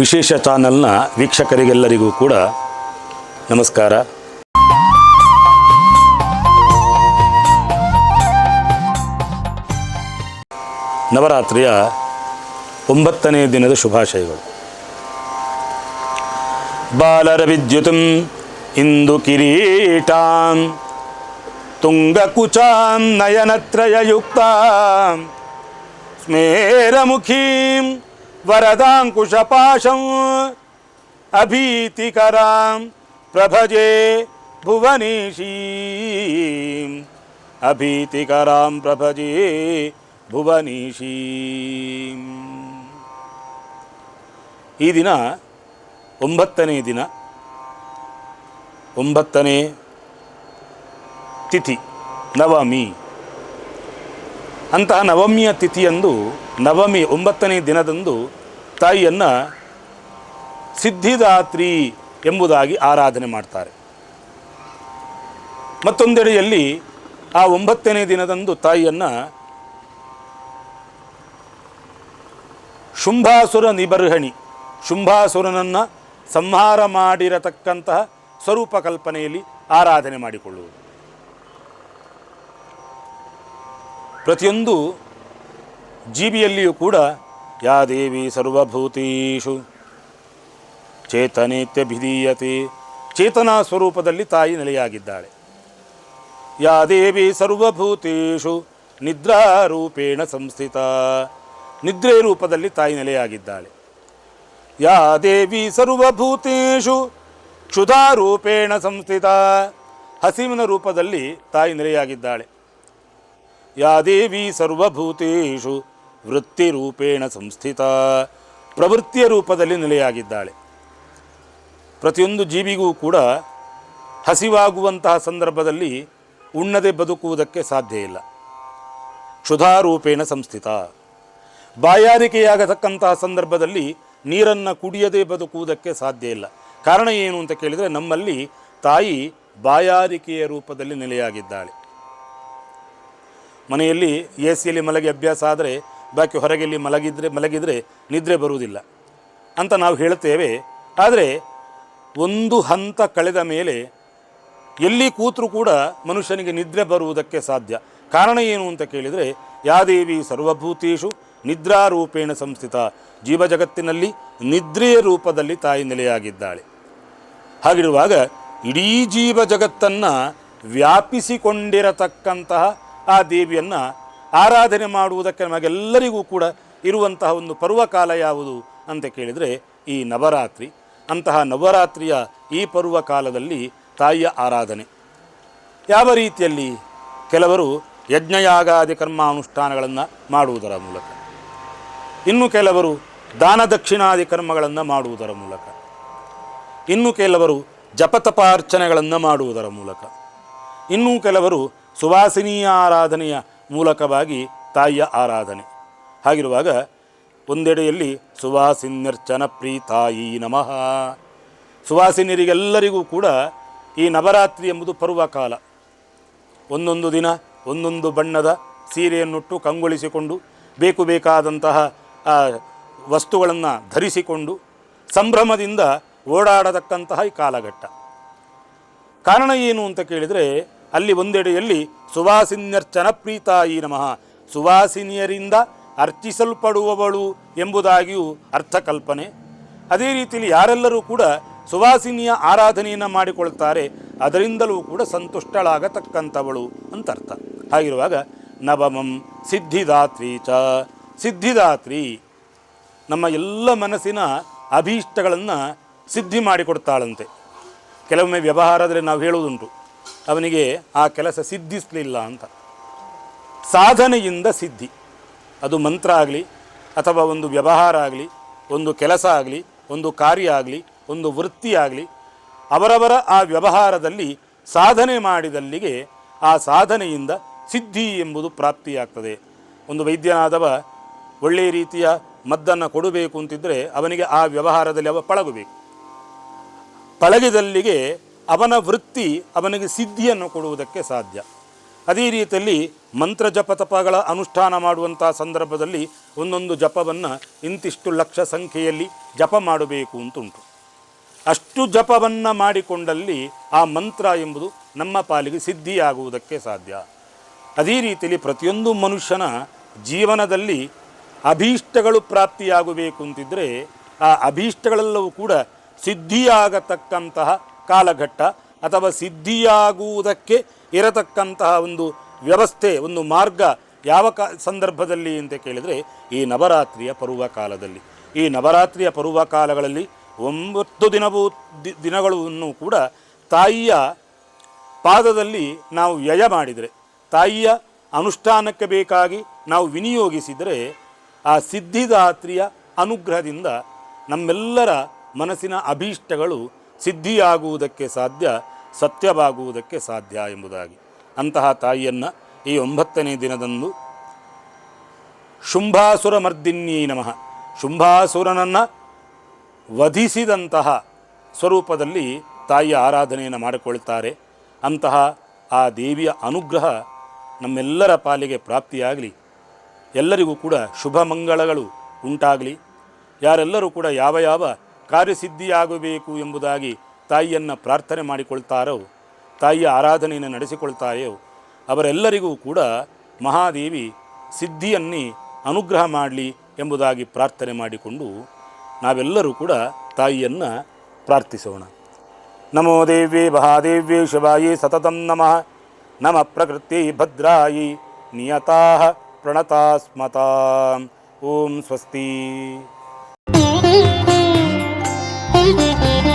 ವಿಶೇಷ ಚಾನಲ್ನ ವೀಕ್ಷಕರಿಗೆಲ್ಲರಿಗೂ ಕೂಡ ನಮಸ್ಕಾರ. ನವರಾತ್ರಿಯ ಒಂಬತ್ತನೇ ದಿನದ ಶುಭಾಶಯಗಳು. ಬಾಲರ ವಿದ್ಯುತಂ ಇಂದು ಕಿರೀಟಾಂ, ತುಂಗಕುಚಾಂ ನಯನತ್ರಯಯುಕ್ತಾಂ, ಸ್ಮೇರಮುಖೀಂ ವರದಾಂಕುಶಪಾಶಂ ಅಭೀತಿಕರಾಂ ಪ್ರಭಜೆ ಭುವನೀಶೀಂ ಅಭೀತಿಕರಾಂ ಪ್ರಭಜೆ ಭುವನೀಶೀಂ ಈ ದಿನ ಒಂಬತ್ತನೇ ದಿನ ಒಂಬತ್ತನೇ ತಿಥಿ ನವಮಿ ಅಂತಹ ನವಮಿಯ ತಿಥಿಯಂದು ನವಮಿ ಒಂಬತ್ತನೇ ದಿನದಂದು ತಾಯಿಯನ್ನು ಸಿದ್ಧಿದಾತ್ರಿ ಎಂಬುದಾಗಿ ಆರಾಧನೆ ಮಾಡ್ತಾರೆ. ಮತ್ತೊಂದೆಡೆಯಲ್ಲಿ ಆ ಒಂಬತ್ತನೇ ದಿನದಂದು ತಾಯಿಯನ್ನು ಶುಂಭಾಸುರ ನಿಬರ್ಹಣಿ, ಶುಂಭಾಸುರನನ್ನು ಸಂಹಾರ ಮಾಡಿರತಕ್ಕಂತಹ ಸ್ವರೂಪ ಕಲ್ಪನೆಯಲ್ಲಿ ಆರಾಧನೆ ಮಾಡಿಕೊಳ್ಳುವುದು. ಪ್ರತಿಯೊಂದು ಜೀವಿಯಲ್ಲಿಯೂ ಕೂಡ, ಯಾ ದೇವಿ ಸರ್ವಭೂತೀಷು ಚೇತನೇತ್ಯಭಿಧೀಯತೆ ಚೇತನಾ ಸ್ವರೂಪದಲ್ಲಿ ತಾಯಿ ನೆಲೆಯಾಗಿದ್ದಾಳೆ. ಯಾ ದೇವಿ ಸರ್ವಭೂತೇಷು, ನಿದ್ರಾರೂಪೇಣ ಸಂಸ್ಥಿತ, ನಿದ್ರೆ ರೂಪದಲ್ಲಿ ತಾಯಿ ನೆಲೆಯಾಗಿದ್ದಾಳೆ. ಯಾ ದೇವಿ ಸರ್ವಭೂತೇಷು, ಕ್ಷುಧಾರೂಪೇಣ ಸಂಸ್ಥಿತ, ಹಸಿವಿನ ರೂಪದಲ್ಲಿ ತಾಯಿ ನೆಲೆಯಾಗಿದ್ದಾಳೆ. ಯಾ ದೇವಿ ವೃತ್ತಿ ರೂಪೇಣ ಸಂಸ್ಥಿತ, ಪ್ರವೃತ್ತಿಯ ರೂಪದಲ್ಲಿ ನೆಲೆಯಾಗಿದ್ದಾಳೆ. ಪ್ರತಿಯೊಂದು ಜೀವಿಗೂ ಕೂಡ ಹಸಿವಾಗುವಂತಹ ಸಂದರ್ಭದಲ್ಲಿ ಉಣ್ಣದೆ ಬದುಕುವುದಕ್ಕೆ ಸಾಧ್ಯ ಇಲ್ಲ. ಕ್ಷುಧಾರೂಪೇಣ ಸಂಸ್ಥಿತ. ಬಾಯಾರಿಕೆಯಾಗತಕ್ಕಂತಹ ಸಂದರ್ಭದಲ್ಲಿ ನೀರನ್ನು ಕುಡಿಯದೆ ಬದುಕುವುದಕ್ಕೆ ಸಾಧ್ಯ ಇಲ್ಲ. ಕಾರಣ ಏನು ಅಂತ ಕೇಳಿದರೆ ನಮ್ಮಲ್ಲಿ ತಾಯಿ ಬಾಯಾರಿಕೆಯ ರೂಪದಲ್ಲಿ ನೆಲೆಯಾಗಿದ್ದಾಳೆ. ಮನೆಯಲ್ಲಿ ಎ ಸಿಯಲ್ಲಿ ಮಲಗಿ ಅಭ್ಯಾಸ ಆದರೆ ಬಾಕಿ ಹೊರಗೆಲ್ಲಿ ಮಲಗಿದ್ರೆ ಮಲಗಿದರೆ ನಿದ್ರೆ ಬರುವುದಿಲ್ಲ ಅಂತ ನಾವು ಹೇಳುತ್ತೇವೆ. ಆದರೆ ಒಂದು ಹಂತ ಕಳೆದ ಮೇಲೆ ಎಲ್ಲಿ ಕೂತರೂ ಕೂಡ ಮನುಷ್ಯನಿಗೆ ನಿದ್ರೆ ಬರುವುದಕ್ಕೆ ಸಾಧ್ಯ. ಕಾರಣ ಏನು ಅಂತ ಕೇಳಿದರೆ ಯಾದೇವಿ ಸರ್ವಭೂತೇಶು ನಿದ್ರಾರೂಪೇಣ ಸಂಸ್ಥಿತ. ಜೀವ ಜಗತ್ತಿನಲ್ಲಿ ನಿದ್ರೆಯ ರೂಪದಲ್ಲಿ ತಾಯಿ ನೆಲೆಯಾಗಿದ್ದಾಳೆ. ಹಾಗಿರುವಾಗ ಇಡೀ ಜೀವ ಜಗತ್ತನ್ನು ವ್ಯಾಪಿಸಿಕೊಂಡಿರತಕ್ಕಂತಹ ಆ ದೇವಿಯನ್ನು ಆರಾಧನೆ ಮಾಡುವುದಕ್ಕೆ ನಮಗೆಲ್ಲರಿಗೂ ಕೂಡ ಇರುವಂತಹ ಒಂದು ಪರ್ವಕಾಲ ಯಾವುದು ಅಂತ ಕೇಳಿದರೆ ಈ ನವರಾತ್ರಿ. ಅಂತಹ ನವರಾತ್ರಿಯ ಈ ಪರ್ವಕಾಲದಲ್ಲಿ ತಾಯಿಯ ಆರಾಧನೆ. ಯಾವ ರೀತಿಯಲ್ಲಿ ಕೆಲವರು ಯಜ್ಞಯಾಗಾದಿ ಕರ್ಮಾನುಷ್ಠಾನಗಳನ್ನು ಮಾಡುವುದರ ಮೂಲಕ. ಇನ್ನು ಕೆಲವರು ದಾನ ದಕ್ಷಿಣಾದಿ ಕರ್ಮಗಳನ್ನು ಮಾಡುವುದರ ಮೂಲಕ. ಇನ್ನು ಕೆಲವರು ಜಪತಪಾರ್ಚನೆಗಳನ್ನು ಮಾಡುವುದರ ಮೂಲಕ. ಇನ್ನೂ ಕೆಲವರು ಸುವಾಸಿನೀಯ ಆರಾಧನೆಯ ಮೂಲಕವಾಗಿ ತಾಯಿಯ ಆರಾಧನೆ. ಹಾಗಿರುವಾಗ ಒಂದೆಡೆಯಲ್ಲಿ ಸುವಾಸಿನ್ಯರ್ಚನ ಪ್ರೀತಾಯಿ ನಮಃ. ಸುವಾಸಿನಿಯರಿಗೆಲ್ಲರಿಗೂ ಕೂಡ ಈ ನವರಾತ್ರಿ ಎಂಬುದು ಪರ್ವಕಾಲ ಒಂದೊಂದು ದಿನ, ಒಂದೊಂದು ಬಣ್ಣದ ಸೀರೆಯನ್ನುಟ್ಟು ಕಂಗೊಳಿಸಿಕೊಂಡು ಬೇಕು ಬೇಕಾದಂತಹ ವಸ್ತುಗಳನ್ನು ಧರಿಸಿಕೊಂಡು ಸಂಭ್ರಮದಿಂದ ಓಡಾಡತಕ್ಕಂತಹ ಈ ಕಾಲಘಟ್ಟ. ಕಾರಣ ಏನು ಅಂತ ಕೇಳಿದರೆ ಅಲ್ಲಿ ಒಂದೆಡೆಯಲ್ಲಿ ಸುವಾಸಿನ್ಯರ್ಚನ ಪ್ರೀತಾಯಿ ನಮಃ. ಸುವಾಸಿನಿಯರಿಂದ ಅರ್ಚಿಸಲ್ಪಡುವವಳು ಎಂಬುದಾಗಿಯೂ ಅರ್ಥಕಲ್ಪನೆ. ಅದೇ ರೀತಿಯಲ್ಲಿ ಯಾರೆಲ್ಲರೂ ಕೂಡ ಸುವಾಸಿನಿಯ ಆರಾಧನೆಯನ್ನು ಮಾಡಿಕೊಳ್ತಾರೆ, ಅದರಿಂದಲೂ ಕೂಡ ಸಂತುಷ್ಟಳಾಗತಕ್ಕಂಥವಳು ಅಂತ ಅರ್ಥ ಹಾಗಿರುವಾಗ ನವಮಂ ಸಿದ್ಧಿದಾತ್ರಿ ಚ. ಸಿದ್ಧಿದಾತ್ರಿ, ನಮ್ಮ ಎಲ್ಲ ಮನಸ್ಸಿನ ಅಭೀಷ್ಟಗಳನ್ನು ಸಿದ್ಧಿ ಮಾಡಿಕೊಡ್ತಾಳಂತೆ. ಕೆಲವೊಮ್ಮೆ ವ್ಯವಹಾರದಲ್ಲಿ ನಾವು ಹೇಳುವುದುಂಟು ಅವನಿಗೆ ಆ ಕೆಲಸ ಸಿದ್ಧಿಸಲಿಲ್ಲ ಅಂತ. ಸಾಧನೆಯಿಂದ ಸಿದ್ಧಿ. ಅದು ಮಂತ್ರ ಆಗಲಿ, ಅಥವಾ ಒಂದು ವ್ಯವಹಾರ ಆಗಲಿ, ಒಂದು ಕೆಲಸ ಆಗಲಿ, ಒಂದು ಕಾರ್ಯ ಆಗಲಿ, ಒಂದು ವೃತ್ತಿ ಆಗಲಿ, ಅವರವರ ಆ ವ್ಯವಹಾರದಲ್ಲಿ ಸಾಧನೆ ಮಾಡಿದಲ್ಲಿಗೆ ಆ ಸಾಧನೆಯಿಂದ ಸಿದ್ಧಿ ಎಂಬುದು ಪ್ರಾಪ್ತಿಯಾಗ್ತದೆ. ಒಂದು ವೈದ್ಯನಾದವ ಒಳ್ಳೆಯ ರೀತಿಯ ಮದ್ದನ್ನು ಕೊಡಬೇಕು ಅಂತಿದ್ದರೆ ಅವನಿಗೆ ಆ ವ್ಯವಹಾರದಲ್ಲಿ ಅವ ಪಳಗಬೇಕು. ಪಳಗಿದಲ್ಲಿಗೆ ಅವನ ವೃತ್ತಿ ಅವನಿಗೆ ಸಿದ್ಧಿಯನ್ನು ಕೊಡುವುದಕ್ಕೆ ಸಾಧ್ಯ. ಅದೇ ರೀತಿಯಲ್ಲಿ ಮಂತ್ರ ಜಪ ತಪಗಳ ಅನುಷ್ಠಾನ ಮಾಡುವಂಥ ಸಂದರ್ಭದಲ್ಲಿ ಒಂದೊಂದು ಜಪವನ್ನು ಇಂತಿಷ್ಟು ಲಕ್ಷ ಸಂಖ್ಯೆಯಲ್ಲಿ ಜಪ ಮಾಡಬೇಕು ಅಂತುಂಟು. ಅಷ್ಟು ಜಪವನ್ನು ಮಾಡಿಕೊಂಡಲ್ಲಿ ಆ ಮಂತ್ರ ಎಂಬುದು ನಮ್ಮ ಪಾಲಿಗೆ ಸಿದ್ಧಿಯಾಗುವುದಕ್ಕೆ ಸಾಧ್ಯ. ಅದೇ ರೀತಿಯಲ್ಲಿ ಪ್ರತಿಯೊಂದು ಮನುಷ್ಯನ ಜೀವನದಲ್ಲಿ ಅಭೀಷ್ಟಗಳು ಪ್ರಾಪ್ತಿಯಾಗಬೇಕು ಅಂತಿದ್ದರೆ ಆ ಅಭೀಷ್ಟಗಳೆಲ್ಲವೂ ಕೂಡ ಸಿದ್ಧಿಯಾಗತಕ್ಕಂತಹ ಕಾಲಘಟ್ಟ ಅಥವಾ ಸಿದ್ಧಿಯಾಗುವುದಕ್ಕೆ ಇರತಕ್ಕಂತಹ ಒಂದು ವ್ಯವಸ್ಥೆ, ಒಂದು ಮಾರ್ಗ ಯಾವ ಕ, ಸಂದರ್ಭದಲ್ಲಿ ಅಂತ ಕೇಳಿದರೆ ಈ ನವರಾತ್ರಿಯ ಪರ್ವ ಕಾಲದಲ್ಲಿ. ಈ ನವರಾತ್ರಿಯ ಪರ್ವ ಕಾಲಗಳಲ್ಲಿ ಒಂಬತ್ತು ದಿನವೂ ದಿನಗಳನ್ನು ಕೂಡ ತಾಯಿಯ ಪಾದದಲ್ಲಿ ನಾವು ವ್ಯಯ ಮಾಡಿದರೆ, ತಾಯಿಯ ಅನುಷ್ಠಾನಕ್ಕೆ ಬೇಕಾಗಿ ನಾವು ವಿನಿಯೋಗಿಸಿದರೆ ಆ ಸಿದ್ಧಿದಾತ್ರಿಯ ಅನುಗ್ರಹದಿಂದ ನಮ್ಮೆಲ್ಲರ ಮನಸ್ಸಿನ ಅಭೀಷ್ಟಗಳು ಸಿದ್ಧಿಯಾಗುವುದಕ್ಕೆ ಸಾಧ್ಯ, ಸತ್ಯವಾಗುವುದಕ್ಕೆ ಸಾಧ್ಯ ಎಂಬುದಾಗಿ. ಅಂತಹ ತಾಯಿಯನ್ನು ಈ ಒಂಬತ್ತನೇ ದಿನದಂದು ಶುಂಭಾಸುರ ಮರ್ದಿನ್ಯೀ ನಮಃ. ಶುಂಭಾಸುರನನ್ನು ವಧಿಸಿದಂತಹ ಸ್ವರೂಪದಲ್ಲಿ ತಾಯಿಯ ಆರಾಧನೆಯನ್ನು ಮಾಡಿಕೊಳ್ತಾರೆ. ಅಂತಹ ಆ ದೇವಿಯ ಅನುಗ್ರಹ ನಮ್ಮೆಲ್ಲರ ಪಾಲಿಗೆ ಪ್ರಾಪ್ತಿಯಾಗಲಿ. ಎಲ್ಲರಿಗೂ ಕೂಡ ಶುಭ ಮಂಗಳಗಳು ಉಂಟಾಗಲಿ. ಯಾರೆಲ್ಲರೂ ಕೂಡ ಯಾವ ಯಾವ ಕಾರ್ಯಸಿದ್ಧಿಯಾಗಬೇಕು ಎಂಬುದಾಗಿ ತಾಯಿಯನ್ನು ಪ್ರಾರ್ಥನೆ ಮಾಡಿಕೊಳ್ತಾರೋ, ತಾಯಿಯ ಆರಾಧನೆಯನ್ನು ನಡೆಸಿಕೊಳ್ತಾರೆಯೋ, ಅವರೆಲ್ಲರಿಗೂ ಕೂಡ ಮಹಾದೇವಿ ಸಿದ್ಧಿಯನ್ನೇ ಅನುಗ್ರಹ ಮಾಡಲಿ ಎಂಬುದಾಗಿ ಪ್ರಾರ್ಥನೆ ಮಾಡಿಕೊಂಡು ನಾವೆಲ್ಲರೂ ಕೂಡ ತಾಯಿಯನ್ನು ಪ್ರಾರ್ಥಿಸೋಣ. ನಮೋ ದೇವ್ಯೇ ಮಹಾದೇವ್ಯೇ ಶಿವಾಯಿ ಸತತಂ ನಮಃ. ನಮ ಪ್ರಕೃತಿ ಭದ್ರಾಯಿ ನಿಯತಾ ಪ್ರಣತಾಸ್ಮತಾಂ. ಓಂ ಸ್ವಸ್ತಿ. Müzik